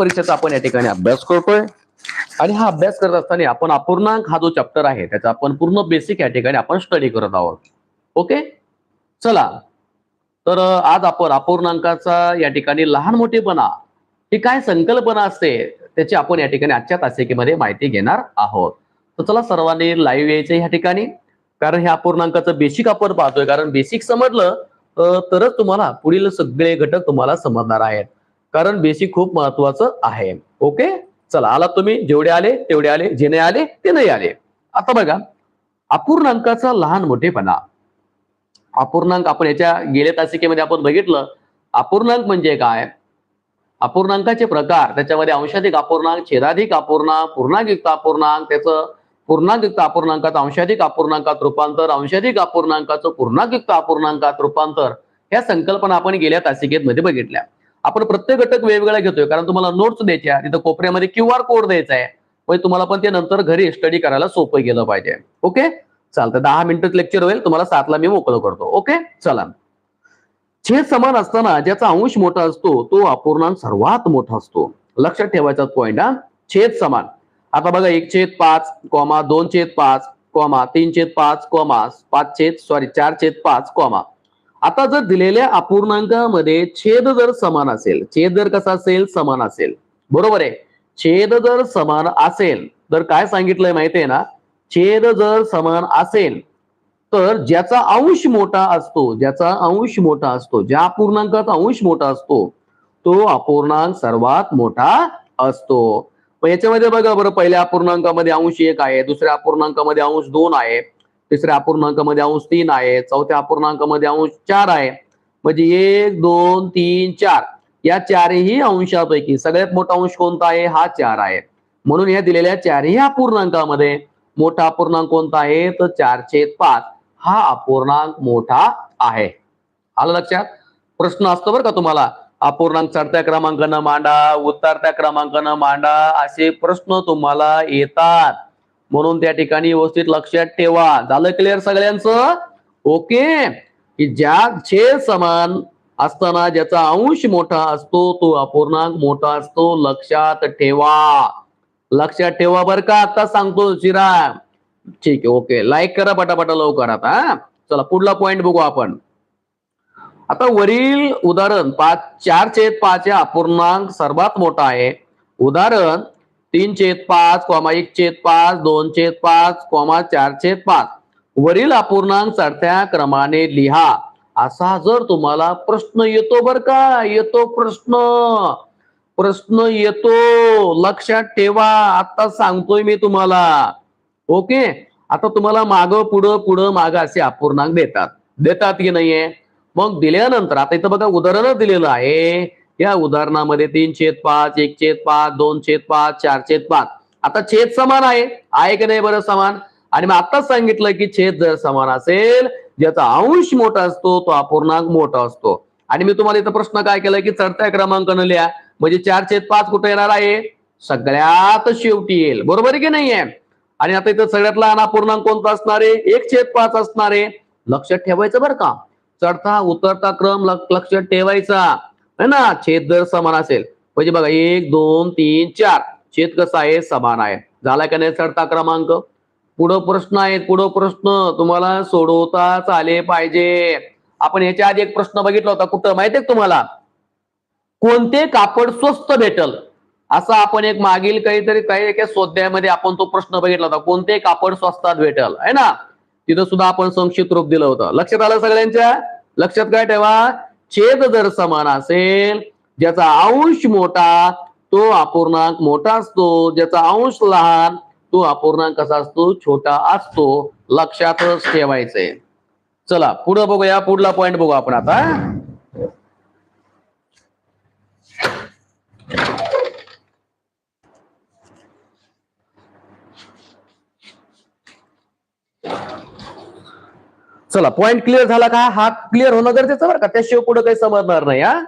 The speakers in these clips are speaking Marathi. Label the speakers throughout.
Speaker 1: परीक्षेचा आपण या ठिकाणी अभ्यास करतोय. आणि हा अभ्यास करत असताना आपण अपूर्णांक हा जो चॅप्टर आहे त्याचा आपण पूर्ण बेसिक या ठिकाणी आपण स्टडी करत आहोत. ओके चला. तर आज आपण अपूर्णांकाचा या ठिकाणी लहान मोठेपणा ही काय संकल्पना असते त्याची आपण या ठिकाणी आजच्या तासिकेमध्ये माहिती घेणार आहोत. तर चला सर्वांनी लाईव्ह यायचं या ठिकाणी. कारण हे अपूर्णांकाचं बेसिक आपण पाहतोय. कारण बेसिक समजलं तरच तुम्हाला पुढील सगळे घटक तुम्हाला समजणार आहेत. कारण बेसिक खूप महत्वाचं आहे. ओके चला आला तुम्ही जेवढे आले तेवढे आले जे नाही आले ते नाही आले. आता बघा अपूर्णांकाचा लहान मोठेपणा. अपूर्णांक आपण याच्या गेल्या तासिकेमध्ये आपण बघितलं. अपूर्णांक म्हणजे काय? अपूर्णांकाचे प्रकार त्याच्यामध्ये अंशाधिक अपूर्णांक छेदाधिक अपूर्णांक पूर्णांकयुक्त अपूर्णांक त्याचं पूर्णांकयुक्त अपूर्णांकात अंशाधिक अपूर्णांकात रूपांतर अंशाधिक अपूर्णांकाचं पूर्णांकयुक्त अपूर्णांकात रूपांतर. ह्या संकल्पना आपण गेल्या तासिकेमध्ये बघितल्या. आपण प्रत्येक घटक वेगवेगळा घेतोय. कारण तुम्हाला नोट्स द्यायच्या तिथं कोपऱ्यामध्ये क्यू आर कोड द्यायचा आहे. म्हणजे तुम्हाला पण ते नंतर घरी स्टडी करायला सोपं गेलं पाहिजे. ओके चालतं दहा मिनिटच लेक्चर होईल. तुम्हाला सातला मी मोकळं करतो. ओके चला. छेद समान असताना ज्याचा अंश मोठा असतो तो अपूर्णांक सर्वात मोठा असतो. लक्षात ठेवायचा पॉईंट हा. छेद समान. आता बघा एक छेद पाच कॉमा दोन छेद पाच कॉमा तीन छेद पाच कॉमा पाच छेद सॉरी चार छेद पाच कॉमा. आता जर दिलेल्या अपूर्णांकामध्ये छेद जर समान असेल छेद जर कसा असेल? समान असेल. बरोबर आहे? छेद जर समान असेल तर काय सांगितलंय माहितीये ना? छेद जर समान असेल तर ज्याचा अंश मोठा असतो ज्याचा अंश मोठा असतो ज्या अपूर्णांकाचा अंश मोठा असतो तो अपूर्णांक सर्वात मोठा असतो. याच्यामध्ये बघा बरं पहिल्या अपूर्णांकामध्ये अंश एक आहे दुसऱ्या अपूर्णांकामध्ये अंश दोन आहे. तिसऱ्या अपूर्णांकामध्ये अंश तीन आहे चौथ्या अपूर्णांकामध्ये अंश चार आहे. म्हणजे एक दोन तीन चार. या चारही अंशापैकी सगळ्यात मोठा अंश कोणता आहे? हा चार आहे. म्हणून या दिलेल्या चारही अपूर्णांकामध्ये मोठा अपूर्णांक कोणता आहे? तर चारशे पाच. हा अपूर्णांक मोठा आहे. आलं लक्षात? प्रश्न असतो बरं का तुम्हाला. अपूर्णांक चढत्या क्रमांकानं मांडा उतरत्या क्रमांकानं मांडा असे प्रश्न तुम्हाला येतात. म्हणून त्या ठिकाणी व्यवस्थित लक्षात ठेवा. झालं क्लिअर सगळ्यांचं? ओके की ज्या छेद समान असताना ज्याचा अंश मोठा असतो तो अपूर्णांक मोठा असतो. लक्षात ठेवा. लक्षात ठेवा बरं का. आता सांगतो श्रीराम. ठीक आहे ओके लाईक करा पटापटा लवकर आता हा? चला पुढला पॉइंट बघू आपण. आता वरील उदाहरण पाच चार छेद पाच या अपूर्णांक सर्वात मोठा आहे. उदाहरण तीन छेद पाच कॉमा एक छेद पाच दोन छेद पाच कॉमा चार छेद पाच. वरील अपूर्णांक चढत्या क्रमाने लिहा. असा जर तुम्हाला प्रश्न येतो बर का? येतो प्रश्न. प्रश्न येतो. लक्षात ठेवा. आता सांगतोय मी तुम्हाला. ओके? आता तुम्हाला मागं पुढं पुढं मागं असे अपूर्णांक देतात. देतात की नाहीये? मग दिल्यानंतर आता इथं बघा उदाहरणच दिलेलं आहे. या उदाहरणामध्ये तीन छेद पाच एक छेद पाच दोन छेद पाच चार छेद पाच. आता छेद समान आहे. आहे की नाही बरं समान? आणि मग आताच सांगितलं की छेद जर समान असेल ज्याचा अंश मोठा असतो तो अपूर्णांक मोठा असतो. आणि मी तुम्हाला इथं प्रश्न काय केलं की चढत्या क्रमांकानं लिहा. म्हणजे चार छेद पाच कुठे येणार आहे? सगळ्यात शेवटी येईल. बरोबर आहे की नाहीये? आणि आता इथं सगळ्यात लहान अपूर्णांक कोणता असणार आहे? एक छेद पाच असणार आहे. लक्षात ठेवायचं बरं का? चढता उतरता क्रम लक्षात ठेवायचा. है ना? छेद जर समान असेल. म्हणजे बघा एक दोन तीन चार. छेद कसा आहे? समान आहे. झाला का नाही चढता क्रमांक? पुढं प्रश्न आहेत पुढं प्रश्न. तुम्हाला सोडवताच आले पाहिजे. आपण याच्या आधी एक प्रश्न बघितला होता कुठं? माहितीये तुम्हाला? कोणते कापड स्वस्त भेटल? असा आपण एक मागील काहीतरी काही एका स्वाध्यायामध्ये आपण तो प्रश्न बघितला होता कोणते कापड स्वस्तात भेटल? है ना? तिथं सुद्धा आपण संक्षिप्त रूप दिलं होतं. लक्षात आलं सगळ्यांच्या? लक्षात काय ठेवा? छेद जर समान असेल ज्याचा अंश मोठा तो अपूर्णांक मोठा असतो. ज्याचा अंश लहान तो अपूर्णांक कसा असतो? छोटा असतो. लक्षातच ठेवायचंय. चला पुढे बघूया. पुढला पॉइंट बघू आपण आता. चला पॉइंट क्लिअर झाला का? हा क्लिअर होणं गरजेचं बरं का? त्याशिवाय पुढे काही समजणार नाही हा?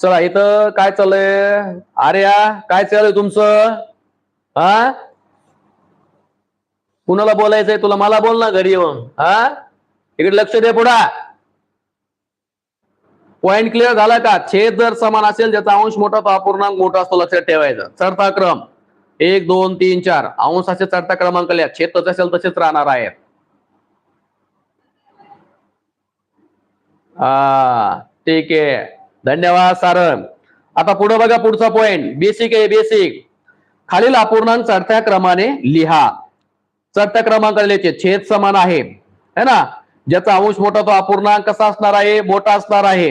Speaker 1: चला इथं काय चाललंय? आर्या काय चाललंय तुमचं? हा? कुणाला बोलायचंय? तुला मला बोल ना घरी येऊन हा? इकडे लक्ष दे पुढा. पॉइंट क्लिअर झाला का? छेद जर समान असेल ज्याचा अंश मोठा तो अपूर्णांक मोठा असतो लक्षात ठेवायचं. चढता क्रम. एक दोन तीन चार. अंश असे चढता क्रमांक लिहा. छेद तसे असेल तसेच राहणार आहेत. हा ठीक आहे. धन्यवाद सारंग. आता पुढे बघा पुढचा पॉइंट बेसिक आहे बेसिक खालील अपूर्णांक चढत्या क्रमाने लिहा. चढत्या क्रमांक लिहायचे छेद समान आहे. है ना? ज्याचा अंश मोठा तो अपूर्णांक कसा असणार आहे? मोठा असणार आहे.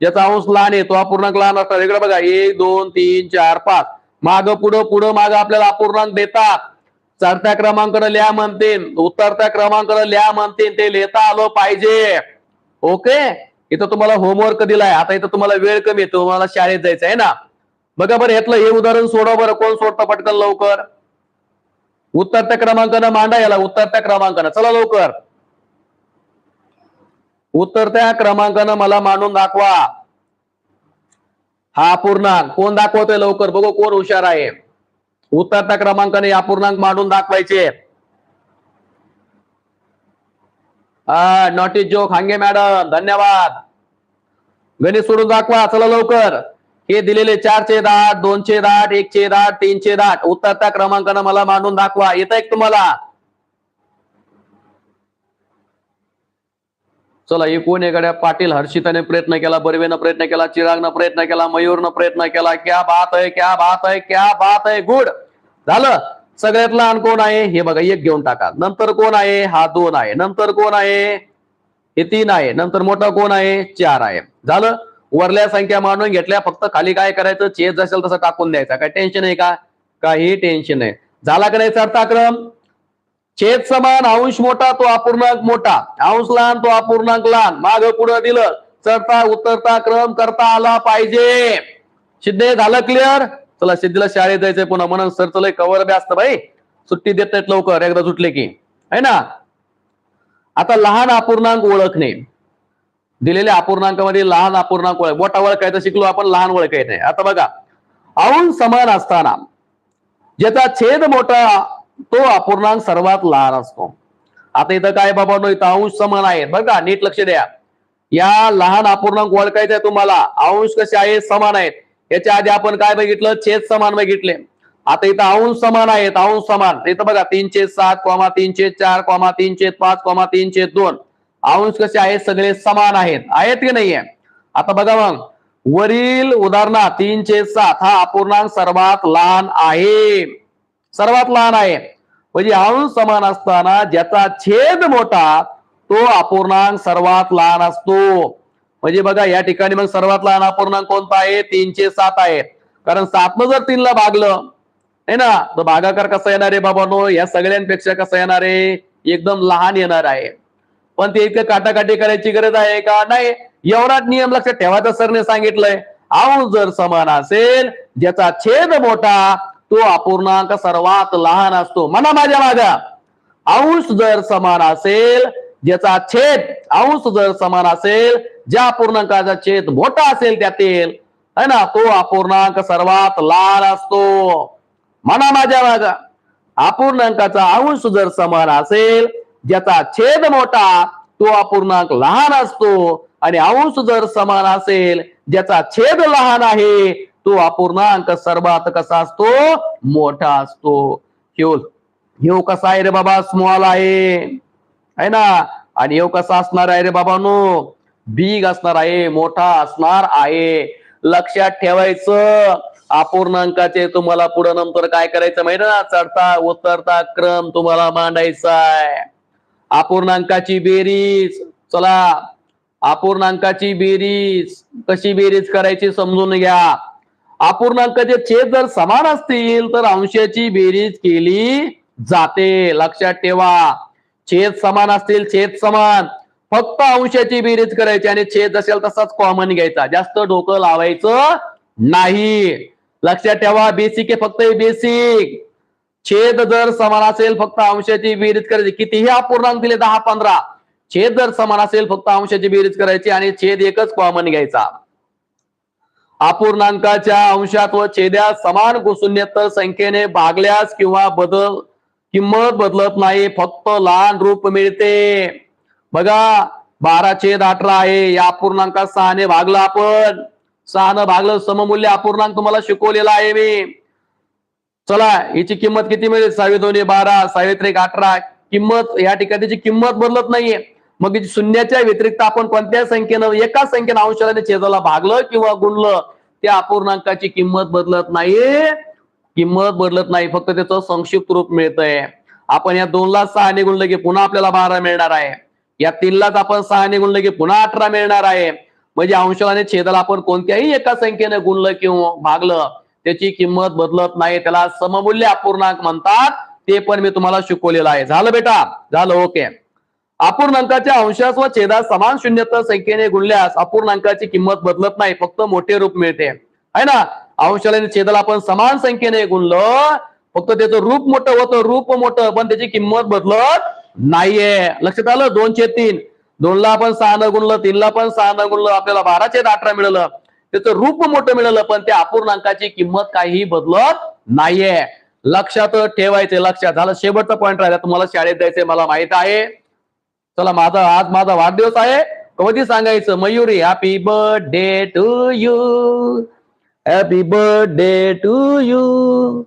Speaker 1: ज्याचा अंश लहान आहे तो अपूर्णांक लहान असणार. इकडे बघा. एक दोन तीन चार पाच. माग पुढं पुढं माग आपल्याला अपूर्णांक देतात. चढत्या क्रमांक लिहा म्हणते. उतरत्या क्रमांक लिहा म्हणते. ते लिहिता आलं पाहिजे. ओके इथं तुम्हाला होमवर्क दिलाय. आता इथं तुम्हाला वेळ कमी आहे. तुम्हाला शाळेत जायचं आहे ना? बघा बरं यातलं हे उदाहरण सोडा बरं. कोण सोडतं पटकन लवकर? उत्तरत्या क्रमांकानं मांडा याला. उत्तरत्या क्रमांकानं. चला लवकर. उत्तरत्या क्रमांकानं मला मांडून दाखवा. हा अपूर्णांक कोण दाखवतोय लवकर? बघू कोण हुशार आहे. उत्तरत्या क्रमांकाने या अपूर्णांक मांडून दाखवायचे. हा इज जोक हांगे मॅडम धन्यवाद गणित सोडून दाखवा चला लवकर हे दिलेले चारशे दाट दोनशे आठ एकशे आठ तीनशे उत्तर उत्तरत्या क्रमांकानं मला मांडून दाखवा येत आहे तुम्हाला चला एकूण एकड्या एखाद्या पाटील हर्षिताने प्रयत्न केला बर्वेनं प्रयत्न केला चिरागनं प्रयत्न केला मयूरनं प्रयत्न केला क्या बात आहे क्या बात आहे क्या बात आहे गुड झालं सगळ्यात लहान कोण आहे? हे बघा एक घेऊन टाका. नंतर कोण आहे? हा दोन आहे. नंतर कोण आहे? हे तीन आहे. नंतर मोठा कोण आहे? चार आहे. झालं? वरल्या संख्या मांडून घेतल्या. फक्त खाली काय करायचं? चेज असेल तसं टाकून द्यायचा. काय टेन्शन आहे का? काही टेन्शन नाही. झाला का नाही चढता क्रम छेद समान अंश मोठा तो अपूर्णांक मोठा. अंश लहान तो अपूर्णांक लहान. माग पुढं दिलं. चढता उतरता क्रम करता आला पाहिजे. सिद्धे झालं क्लिअर चला सिद्धीला शाळेत जायचंय पुन्हा. म्हणून सर चला कवर बी असतं भाई सुट्टी देत नाहीत लवकर एकदा सुटले की. है ना? आता लहान अपूर्णांक ओळखणे. दिलेल्या अपूर्णांकामध्ये लहान अपूर्णांक ओळख. मोठा ओळखायचं शिकलो आपण लहान ओळखायचं नाही. आता बघा. अंश समान असताना ज्याचा छेद मोठा तो अपूर्णांक सर्वात लहान असतो. आता इथं काय बाबा नो इथं अंश समान आहे बघा नीट लक्ष द्या. या लहान अपूर्णांक ओळखायचा आहे तुम्हाला. अंश कसे आहेत समान आहेत. याच्या आधी आपण काय बघितलं? छेद समान बघितले. आता इथं अंश समान आहेत अंश समान. इथं बघा तीनशे सात कॉमा तीनशे चार कॉमा तीनशे पाच कॉमा तीनशे दोन. अंश कसे आहेत? सगळे समान आहेत. आहेत की नाहीये? आता बघा मग. वरील उदाहरणात तीनशे सात हा अपूर्णांक सर्वात लहान आहे. सर्वात लहान आहे. म्हणजे अंश समान असताना ज्याचा छेद मोठा तो अपूर्णांक सर्वात लहान असतो. म्हणजे बघा या ठिकाणी मग सर्वात लहान अपूर्णांक कोणता आहे? तीनशे सात आहे. कारण सातनं जर तीनला भागलं आहे ना? तर भागाकार कसा येणार आहे बाबानो? या सगळ्यांपेक्षा कसा येणार आहे? एकदम लहान येणार आहे. पण ते इतकं काटाकाटी करायची गरज आहे का? नाही. एवढाच नियम लक्षात ठेवायचा सरने सांगितलंय. अंश जर समान असेल ज्याचा छेद मोठा तो अपूर्णांक सर्वात लहान असतो. म्हणा माझ्या माझ्या अंश जर समान असेल ज्याचा छेद अंश जर समान असेल ज्या अपूर्णांकाचा छेद मोठा असेल त्यातील है ना तो अपूर्णांक सर्वात लहान असतो. म्हणा माझ्या माझा अपूर्णांकाचा अंश जर समान असेल ज्याचा छेद मोठा तो अपूर्णांक लहान असतो. आणि अंश जर समान असेल ज्याचा छेद लहान आहे तो अपूर्णांक सर्वात कसा असतो? मोठा असतो. ह्यो ह्यो कसा आहे रे बाबा? स्मॉल आहे. है ना? आणि ह्यो कसा असणार आहे रे बाबानो? बिग असणार आहे मोठा असणार आहे. लक्षात ठेवायचं. अपूर्णांकाचे तुम्हाला पुढे नंतर काय करायचं माहिती ना? चढता उतरता क्रम तुम्हाला मांडायचा आहे. अपूर्णांकाची बेरीज. चला अपूर्णांकाची बेरीज. कशी बेरीज करायची समजून घ्या. अपूर्णांकाचे छेद जर समान असतील तर अंशाची बेरीज केली जाते. लक्षात ठेवा. छेद समान असतील छेद समान. फक्त अंशाची बेरीज करायची आणि छेद असेल तसाच कॉमन घ्यायचा. जास्त डोकं लावायचं नाही. लक्षात ठेवा बेसिक आहे फक्त बेसिक छेद जर समान असेल फक्त अंशाची बेरीज करायची. कितीही अपूर्णांक दिले दहा पंधरा. छेद जर समान असेल फक्त अंशाची बेरीज करायची आणि छेद एकच कॉमन घ्यायचा. अपूर्णांकाच्या अंशात व छेद्यात समान घुसून संख्येने भागल्यास किंवा बदल किंमत बदलत नाही फक्त लहान रूप मिळते. बघा बारा छेद अठरा आहे या अपूर्णांकात सहाने भागलं आपण. सहानं भागलं सममूल्य अपूर्णांक तुम्हाला शिकवलेला आहे मी. चला याची किंमत किती मिळेल? सहावी दोन्ही बारा सहावी अठरा. किंमत या ठिकाणीची किंमत बदलत नाहीये. मग शून्याच्या व्यतिरिक्त आपण कोणत्या संख्येनं एका संख्येनं अंशाला छेदाला भागलं किंवा गुणलं त्या अपूर्णांकाची किंमत बदलत नाहीये. किंमत बदलत नाही फक्त त्याचं संक्षिप्त रूप मिळतंय. आपण या दोनला सहाने गुणलं की पुन्हा आपल्याला बारा मिळणार आहे. या तीनलाच आपण सहाने गुणलं की पुन्हा अठरा मिळणार आहे. म्हणजे अंशाने छेदाला आपण कोणत्याही एका संख्येने गुणलं किंवा भागलं त्याची किंमत बदलत नाही. त्याला सममूल्य अपूर्णांक म्हणतात. ते पण मी तुम्हाला शिकवलेलं आहे. झालं बेटा? झालं ओके. अपूर्णांकाच्या अंशास व छेदास समान शून्यतर संख्येने गुणल्यास अपूर्णांकाची किंमत बदलत नाही फक्त मोठे रूप मिळते. आहे ना? अंशाला आणि छेदाला आपण समान संख्येने गुणलं. फक्त त्याचं रूप मोठं होतं रूप मोठं पण त्याची किंमत बदलत नाहीये. लक्षात आलं? दोन छेद तीन. दोनला आपण सहा न गुणलं तीनला पण सहा न गुणलं आपल्याला बारा छेद अठरा मिळालं. त्याचं रूप मोठं मिळालं पण त्या अपूर्णांकाची किंमत काही बदलत नाहीये. लक्षात ठेवायचे लक्षात. झालं? शेवटचा पॉईंट राहिला. तुम्हाला शाळेत जायचंय मला माहीत आहे. चला माझा आज माझा वाढदिवस आहे. कधी सांगायचं? Mayuri happy birthday to you happy birthday to you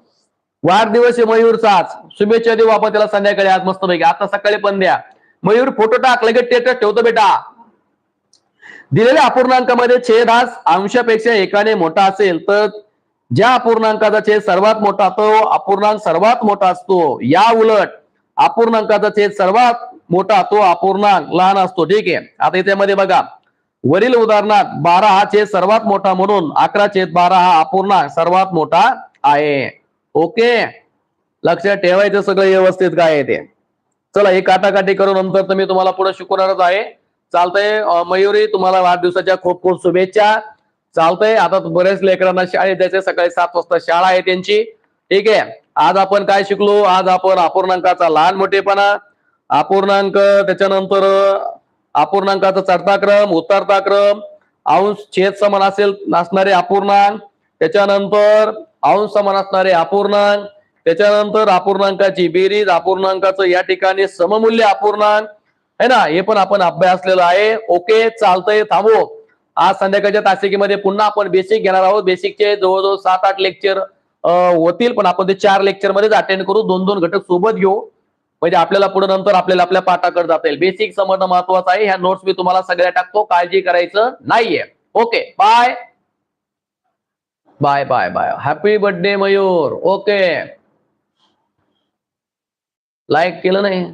Speaker 1: वाढदिवस आहे मयूरचाच. शुभेच्छा देऊ आपण त्याला संध्याकाळी. आज मस्त पैकी आता सकाळी पण द्या. मयूर फोटो टाक. लगेच टेटर ठेवतो बेटा. दिलेल्या अपूर्णांकामध्ये छेद हा अंशापेक्षा एकाने मोठा असेल तर ज्या अपूर्णांकाचा छेद सर्वात मोठा तो अपूर्णांक सर्वात मोठा असतो. या उलट अपूर्णांकाचा छेद सर्वात मोठा तो अपूर्णांक. लहान असतो. ठीक आहे. आता याच्यामध्ये बघा. वरील उदाहरणात बारा हा छेद सर्वात मोठा म्हणून अकरा छेद बारा हा अपूर्णांक सर्वात मोठा आहे. ओके? लक्षात ठेवायचं सगळं व्यवस्थित काय आहे ते. चला हे काटाकाटी करून नंतर तर मी तुम्हाला पुढे शिकवणारच आहे. चालतंय मयुरी तुम्हाला वाढदिवसाच्या खूप खूप शुभेच्छा. चालतंय आता बरेच लेकरांना शाळेत जायचे सकाळी सात वाजता शाळा आहे त्यांची. ठीक आहे? आज आपण काय शिकलो? आज आपण अपूर्णांकाचा लहान मोठेपणा अपूर्णांक त्याच्यानंतर अपूर्णांकाचा चढता क्रम उतरता क्रम अंश छेद समान असेल असणारे अपूर्णांक. त्याच्यानंतर अंश समान असणारे अपूर्णांक. त्याच्यानंतर अपूर्णांकाची बेरीज अपूर्णांकाचं या ठिकाणी सममूल्य अपूर्णांक. है ना? हे पण आपण अभ्यासलेलं आहे. ओके चालतंय थांबो. आज संध्याकाळच्या तासिकेमध्ये पुन्हा आपण बेसिक घेणार आहोत. बेसिकचे जवळजवळ सात आठ लेक्चर होतील पण आपण ते चार लेक्चर मध्येच अटेंड करू. दोन दोन घटक सोबत घेऊ. म्हणजे आपल्याला पुढे नंतर आपल्याला आपल्या पाठाकडे जाता येईल. बेसिक समजणं महत्वाचं आहे. ह्या नोट्स मी तुम्हाला सगळ्या टाकतो. काळजी करायचं नाहीये. Okay bye bye bye bye happy birthday Mayur. Okay like केलं नाही.